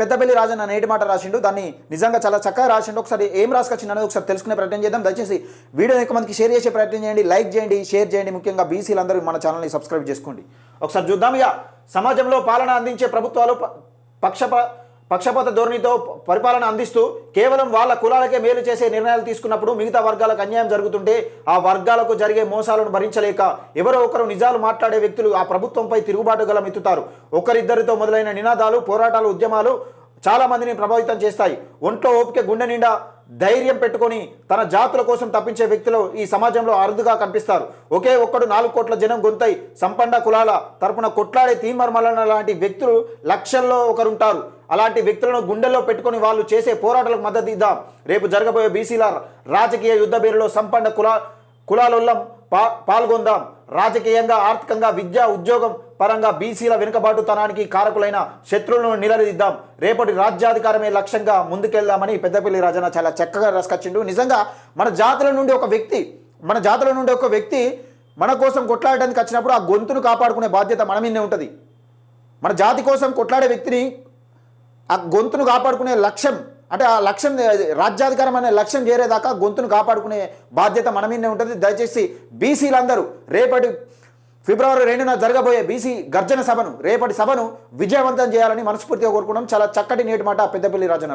పెద్దపల్లి రాజన్న నేటి మాట రాసిండు? దాన్ని నిజంగా చాలా చక్కగా రాసిండు. ఒకసారి ఏం రాసుకొచ్చిండు అనేది ఒకసారి తెలుసుకునే ప్రయత్నం చేద్దాం. దయచేసి వీడియో ఎక్కువ మందికి షేర్ చేసే ప్రయత్నం చేయండి లైక్ చేయండి షేర్ చేయండి. ముఖ్యంగా బీసీలందరూ మన ఛానల్ని సబ్స్క్రైబ్ చేసుకోండి. ఒకసారి చూద్దాం ఇక. సమాజంలో పాలన అందించే ప్రభుత్వాలు పక్షప పక్షపాత ధోరణితో పరిపాలన అందిస్తూ కేవలం వాళ్ళ కులాలకే మేలు చేసే నిర్ణయాలు తీసుకున్నప్పుడు మిగతా వర్గాలకు అన్యాయం జరుగుతుంటే ఆ వర్గాలకు జరిగే మోసాలను భరించలేక ఎవరో ఒకరు నిజాలు మాట్లాడే వ్యక్తులు ఆ ప్రభుత్వంపై తిరుగుబాటు గలమెత్తుతారు ఒకరిద్దరితో మొదలైన నినాదాలు పోరాటాలు ఉద్యమాలు చాలా మందిని ప్రభావితం చేస్తాయి. ఒంట్లో ఓపిక గుండె నిండా ధైర్యం పెట్టుకొని తన జాతుల కోసం తప్పించే వ్యక్తులు ఈ సమాజంలో అరుదుగా కనిపిస్తారు. ఒకే ఒక్కడు నాలుగు కోట్ల జనం గొంతై సంపన్న కులాల తరపున కొట్లాడే తీమర్మలన లాంటి వ్యక్తులు లక్షల్లో ఒకరుంటారు. అలాంటి వ్యక్తులను గుండెల్లో పెట్టుకొని వాళ్ళు చేసే పోరాటాలకు మద్దతు ఇద్దాం. రేపు జరగబోయే బీసీల రాజకీయ యుద్ధ బేరులో సంపన్న కులా కులాలోల్లం పా పాల్గొందాం. రాజకీయంగా ఆర్థికంగా విద్య ఉద్యోగం పరంగా బీసీల వెనుకబాటుతనానికి కారకులైన శత్రువులను నిలదీద్దాం. రేపటి రాజ్యాధికారమే లక్ష్యంగా ముందుకెళ్దామని పెద్దపల్లి రాజన్న చాలా చక్కగా రాసుకొచ్చిండు. నిజంగా మన జాతుల నుండి ఒక వ్యక్తి మన జాతుల నుండి ఒక వ్యక్తి మన కోసం కొట్లాడడానికి వచ్చినప్పుడు ఆ గొంతును కాపాడుకునే బాధ్యత మన మీదనే ఉంటుంది. మన జాతి కోసం కొట్లాడే వ్యక్తిని ఆ గొంతును కాపాడుకునే లక్ష్యం అంటే ఆ లక్ష్యం రాజ్యాధికారం అనే లక్ష్యం చేరేదాకా గొంతును కాపాడుకునే బాధ్యత మన మీదనే ఉంటుంది. దయచేసి బీసీలందరూ రేపటి ఫిబ్రవరి రెండున జరగబోయే బీసీ గర్జన సభను రేపటి సభను విజయవంతం చేయాలని మనస్ఫూర్తిగా కోరుకున్నాం చాలా చక్కటి నేటి మాట పెద్దపల్లి రాజన